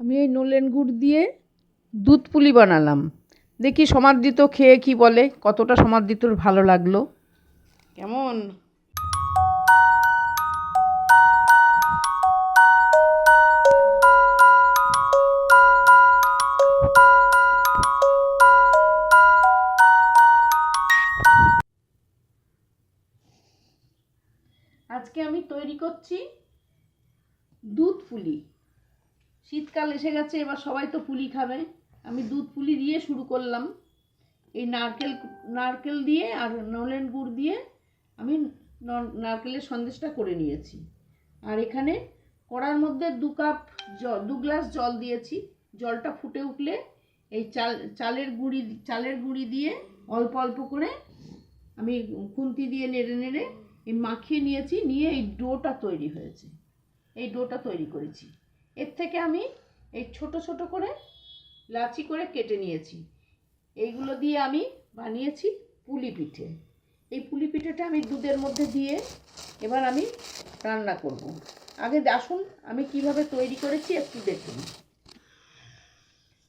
আমি এই নলেন গুড় দিয়ে দুধ পুলি বানালাম। দেখি সমাদৃত খেয়ে কি বলে, কতটা সমাদৃতর ভালো লাগল। কেমন? আজকে আমি তৈরি করছি দুধ পুলি। শীতকাল এসে গেছে, এবার সবাই তো পুলি খাবে। আমি দুধ পুলি দিয়ে শুরু করলাম। এই নারকেল নারকেল দিয়ে আর নলেন গুড় দিয়ে আমি নারকেলের সন্দেশটা করে নিয়েছি। আর এখানে কড়ার মধ্যে দু কাপ জল, দু গ্লাস জল দিয়েছি। জলটা ফুটে উঠলে এই চাল, চালের গুঁড়ি চালের গুঁড়ি দিয়ে অল্প অল্প করে আমি খুন্তি দিয়ে নেড়ে নেড়ে এই মাখিয়ে নিয়েছি। নিয়ে এই ডোটা তৈরি হয়েছে। এই ডোটা তৈরি করেছি। এর থেকে আমি এই ছোট ছোট করে লাচি করে কেটে নিয়েছি। এইগুলো দিয়ে আমি বানিয়েছি পুলি পিঠে। এই পুলি পিঠেটা আমি দুধের মধ্যে দিয়ে এবার আমি রান্না করব। আগে আসুন, আমি কীভাবে তৈরি করেছি একটু দেখুন।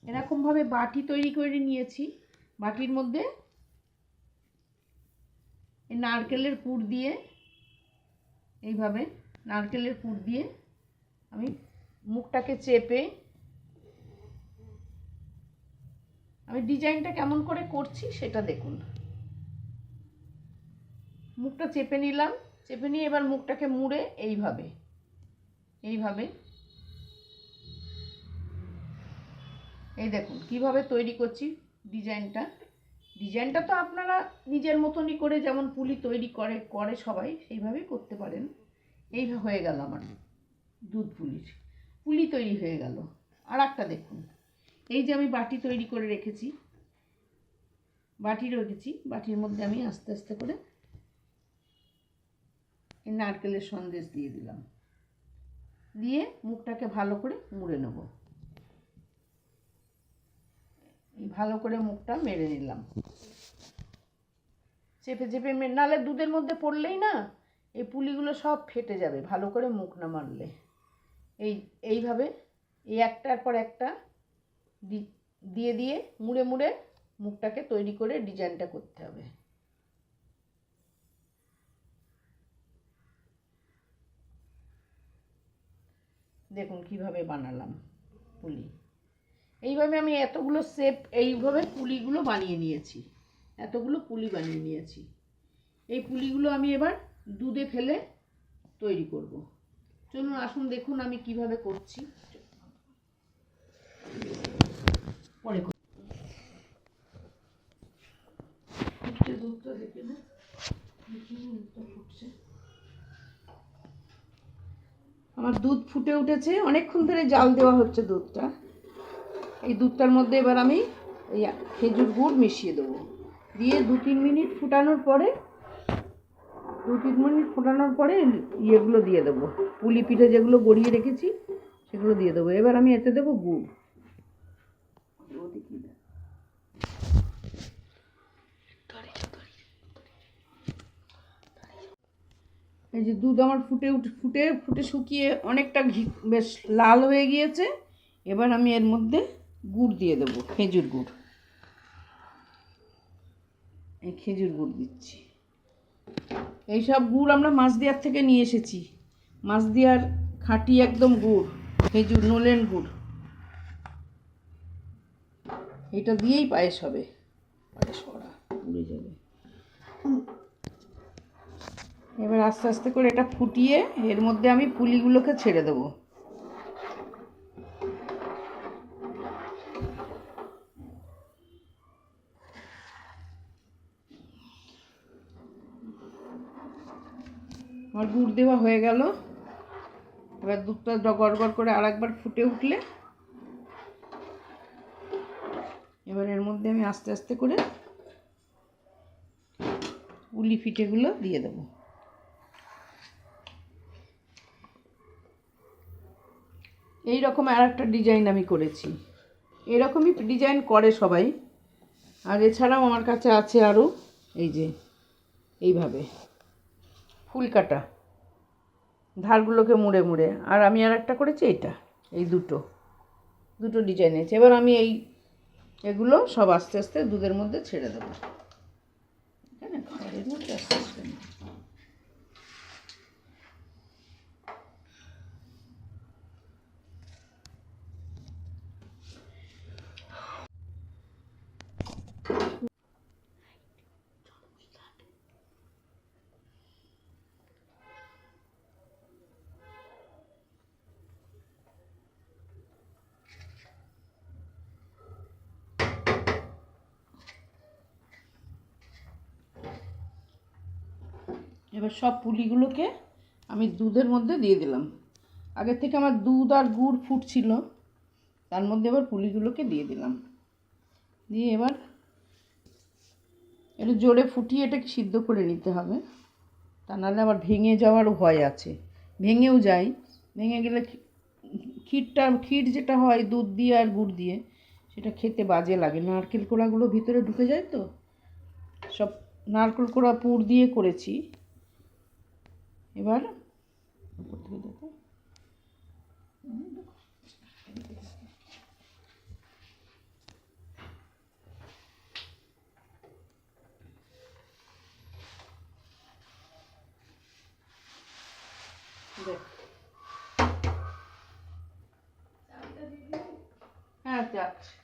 এরকমভাবে বাটি তৈরি করে নিয়েছি। বাটির মধ্যে এই নারকেলের পুর দিয়ে, এইভাবে নারকেলের পুর দিয়ে আমি মুখটাকে চেপে আমি ডিজাইনটা কেমন করে করছি সেটা দেখুন। মুখটা চেপে নিলাম, চেপে নিয়ে এবার মুখটাকে মুড়ে এইভাবে এইভাবে। এই দেখুন কীভাবে তৈরি করছি ডিজাইনটা। ডিজাইনটা তো আপনারা নিজের মতনই করে যেমন পুলি তৈরি করে করে সবাই, সেইভাবেই করতে পারেন। এই হয়ে গেল আমার দুধ পুলির। পুলি তৈরি হয়ে গেল। আর একটা দেখুন। এই যে আমি বাটি তৈরি করে রেখেছি, বাটি রেখেছি বাটির মধ্যে আমি আস্তে আস্তে করে এই নারকেলের সন্দেশ দিয়ে দিলাম। দিয়ে মুখটাকে ভালো করে মুড়ে নেব। ভালো করে মুখটা মেরে নিলাম। চেপে চেপে মে- নাহলে দুধের মধ্যে পড়লেই না, এই পুলিগুলো সব ফেটে যাবে, ভালো করে মুখ না মারলে এই, এইভাবে, এই একটার পর একটা দিয়ে দিয়ে মুড়ে মুড়ে মুখটাকে তৈরি করে ডিজাইনটা করতে হবে। দেখুন কীভাবে বানালাম পুলি। এইভাবে আমি এতগুলো শেপ, এইভাবে পুলিগুলো বানিয়ে নিয়েছি। এতগুলো পুলি বানিয়ে নিয়েছি। এই পুলিগুলো আমি এবার দুধে ফেলে তৈরি করব। চলুন, আসুন, দেখুন আমি কীভাবে করছি। পরে দুধটা ফুটছে। আমার দুধ ফুটে উঠেছে। অনেকক্ষণ ধরে জাল দেওয়া হচ্ছে দুধটা। এই দুধটার মধ্যে এবার আমি এই খেজুর গুড় মিশিয়ে দেবো। দিয়ে দু তিন মিনিট ফুটানোর পরে দু তিন মিনিট ফোটানোর পরে ইয়েগুলো দিয়ে দেবো। পুলি পিঠে যেগুলো গড়িয়ে রেখেছি, সেগুলো দিয়ে দেবো। এবার আমি এতে দেবো গুড়। এই যে দুধ আমার ফুটে উঠে, ফুটে ফুটে শুকিয়ে অনেকটা ঘি, বেশ লাল হয়ে গিয়েছে। এবার আমি এর মধ্যে গুড় দিয়ে দেবো, খেজুর গুড়। এই খেজুর গুড় দিচ্ছি। এইসব গুড় আমরা মাছদিয়ার থেকে নিয়ে এসেছি। মাছদিয়ার খাঁটি একদম গুড়, খেজুর, নলেন গুড়। এটা দিয়েই পায়েস হবে। পায়েস করা পুড়ে যাবে। এবার আস্তে আস্তে করে এটা ফুটিয়ে এর মধ্যে আমি পুলিগুলোকে ছেড়ে দেবো। আমার গুড় দেওয়া হয়ে গেল। এবার দুধটা গড় করে আর একবার ফুটে উঠলে এবার এর মধ্যে আমি আস্তে আস্তে করে পুলি পিঠেগুলো দিয়ে দেবো। এই রকম আর একটা ডিজাইন আমি করেছি। এরকমই ডিজাইন করে সবাই। আর এছাড়াও আমার কাছে আছে আরও, এই যে, এইভাবে। ফুল কাটা। ধারগুলোকে মুড়ে মুড়ে। আর আমি আর একটা করেছি এটা, এই দুটো। দুটো ডিজাইন আছে এবার আমি এই, এগুলো সব আস্তে আস্তে দুধের মধ্যে ছেড়ে দেবো। এখানে মধ্যে আস্তে আস্তে এবার সব পুলিগুলোকে আমি দুধের মধ্যে দিয়ে দিলাম। আগের থেকে আমার দুধ আর গুড় ফুটছিল, তার মধ্যে এবার পুলিগুলোকে দিয়ে দিলাম। দিয়ে এবার একটু জোরে ফুটিয়ে এটাকে সিদ্ধ করে নিতে হবে। তা নাহলে আবার ভেঙে যাওয়ার ভয় আছে। ভেঙেও যায়। ভেঙে গেলে ক্ষীরটা, ক্ষীর যেটা হয়, দুধ দিয়ে আর গুড় দিয়ে, সেটা খেতে বাজে লাগে। নারকেল কোড়াগুলো ভিতরে ঢুকে যায় তো? সব নারকেল কোড়া পুর দিয়ে করেছি। এবার উপর থেকে দেখো। হ্যাঁ যাচ্ছে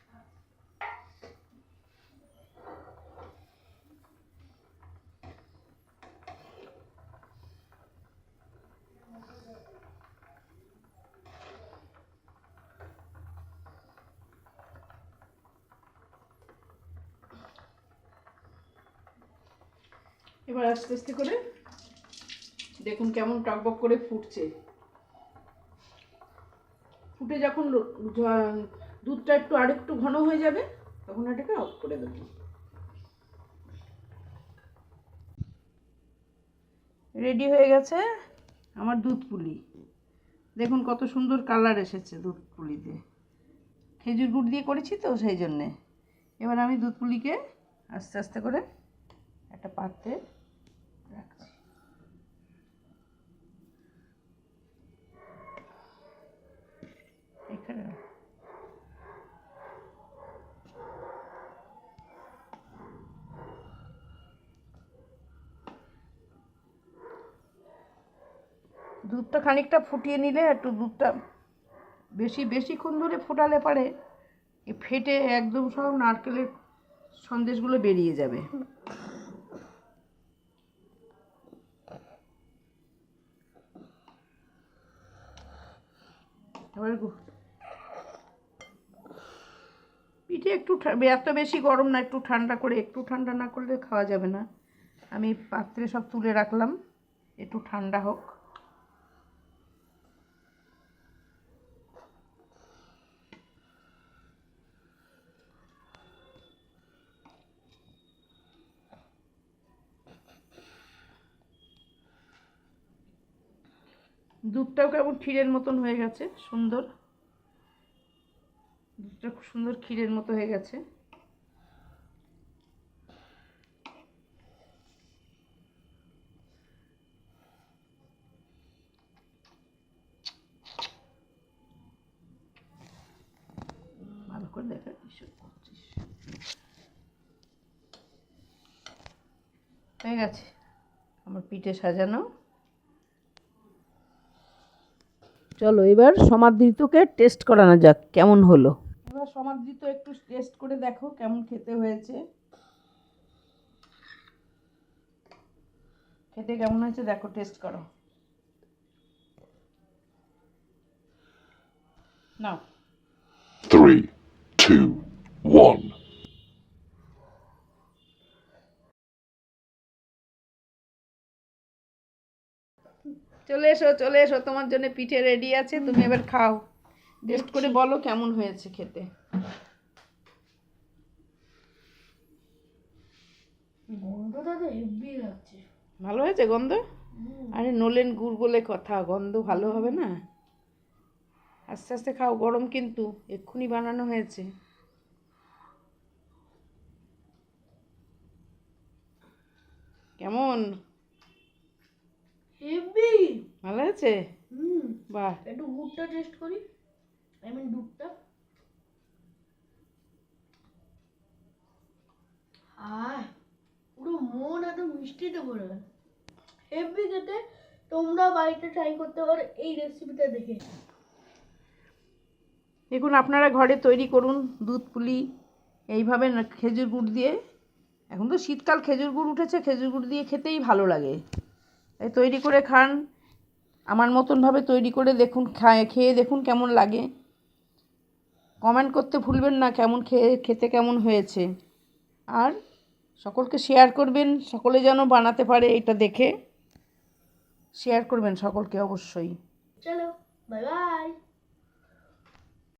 এবার আস্তে আস্তে করে দেখুন কেমন টকবক করে ফুটছে। ফুটে যখন দুধটা একটু আরেকটু ঘন হয়ে যাবে, তখন এটাকে অফ করে দেবো। রেডি হয়ে গেছে আমার দুধ পুলি। দেখুন কত সুন্দর কালার এসেছে দুধ পুলিতে। খেজুর গুড় দিয়ে করেছি তো সেই জন্যে। এবার আমি দুধ পুলিকে আস্তে আস্তে করে একটা পাত্রে রাখছি এখানে রাখ। দুধটা খানিকটা ফুটিয়ে নিলে একটু দুধটা বেশি বেশিক্ষণ ধরে ফোটালে পারে ফেটে একদম সব নারকেলের সন্দেশগুলো বেরিয়ে যাবে। পিঠে একটু এত বেশি গরম না, একটু ঠান্ডা করে, একটু ঠান্ডা না করলে খাওয়া যাবে না। আমি পাত্রে সব তুলে রাখলাম, একটু ঠান্ডা হোক। দুধটাও কেমন ক্ষীরের মতন হয়ে গেছে, সুন্দর। দুধটা খুব সুন্দর ক্ষীরের মতো হয়ে গেছে। ভালো করে হয়ে গেছে। আমার পিঠে সাজানো। চলো এবার সমাদৃতকে টেস্ট করানো যাক কেমন হলো? এবার সমাদৃত একটু টেস্ট করে দেখো কেমন খেতে হয়েছে। খেতে কেমন হয়েছে দেখো টেস্ট করো। নাও। Three, two, one. চলে এসো চলে এসো তোমার জন্য পিঠে রেডি আছে তুমি এবার খাও। টেস্ট করে বলো কেমন হয়েছে খেতে। গন্ধটা তো হেভি লাগছে। ভালো হয়েছে গন্ধ? আরে নলেন গুড় বলে কথা গন্ধ ভালো হবে না? আস্তে আস্তে খাও গরম কিন্তু এক্ষুনি বানানো হয়েছে। কেমন? হেভি। ভালো আছে হুম। বাহ। একটু গুড়টা টেস্ট করি। আই মিন দুধটা। আ পুরো মন এত মিষ্টিতে ভরে গেল হেভি খেতে। তোমরা বাড়িতে ট্রাই করতে পারো এই রেসিপিটা দেখে। দেখুন আপনারা ঘরে তৈরি করুন দুধ পুলি। এইভাবে খেজুর গুড় দিয়ে। এখন তো শীতকাল খেজুর গুড় উঠেছে খেজুর গুড় দিয়ে খেতেই ভালো লাগে। তাই তৈরি করে খান। আমার মতনভাবে তৈরি করে দেখুন, খায়, খেয়ে দেখুন কেমন লাগে। কমেন্ট করতে ভুলবেন না কেমন খেয়ে খেতে কেমন হয়েছে। আর সকলকে শেয়ার করবেন, সকলে যেন বানাতে পারে এটা দেখে। শেয়ার করবেন সকলকে অবশ্যই। চলো বাই বাই